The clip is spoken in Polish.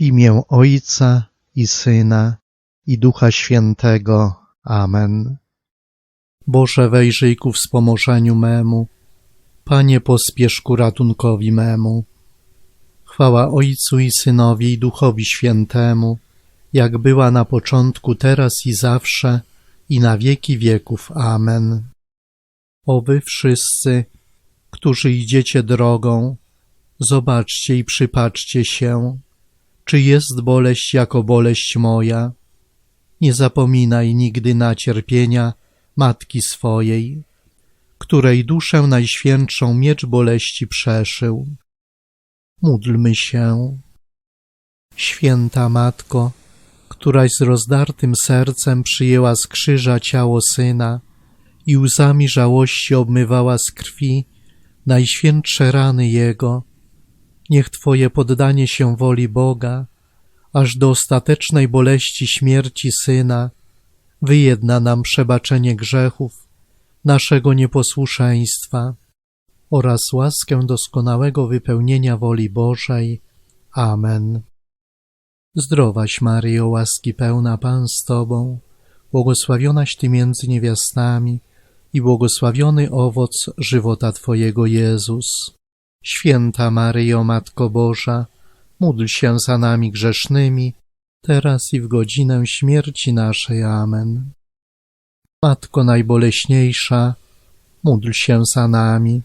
W imię Ojca i Syna i Ducha Świętego. Amen. Boże, wejrzyj ku wspomożeniu memu. Panie, pospiesz ku ratunkowi memu. Chwała Ojcu i Synowi i Duchowi Świętemu, jak była na początku, teraz i zawsze, i na wieki wieków. Amen. O wy wszyscy, którzy idziecie drogą, zobaczcie i przypatrzcie się, czy jest boleść jako boleść moja. Nie zapominaj nigdy na cierpienia matki swojej, której duszę najświętszą miecz boleści przeszył. Módlmy się. Święta Matko, któraś z rozdartym sercem przyjęła z krzyża ciało Syna i łzami żałości obmywała z krwi najświętsze rany Jego, niech Twoje poddanie się woli Boga, aż do ostatecznej boleści śmierci Syna, wyjedna nam przebaczenie grzechów, naszego nieposłuszeństwa oraz łaskę doskonałego wypełnienia woli Bożej. Amen. Zdrowaś Maryjo, łaski pełna Pan z Tobą, błogosławionaś Ty między niewiastami i błogosławiony owoc żywota Twojego Jezus. Święta Maryjo, Matko Boża, módl się za nami grzesznymi, teraz i w godzinę śmierci naszej. Amen. Matko najboleśniejsza, módl się za nami.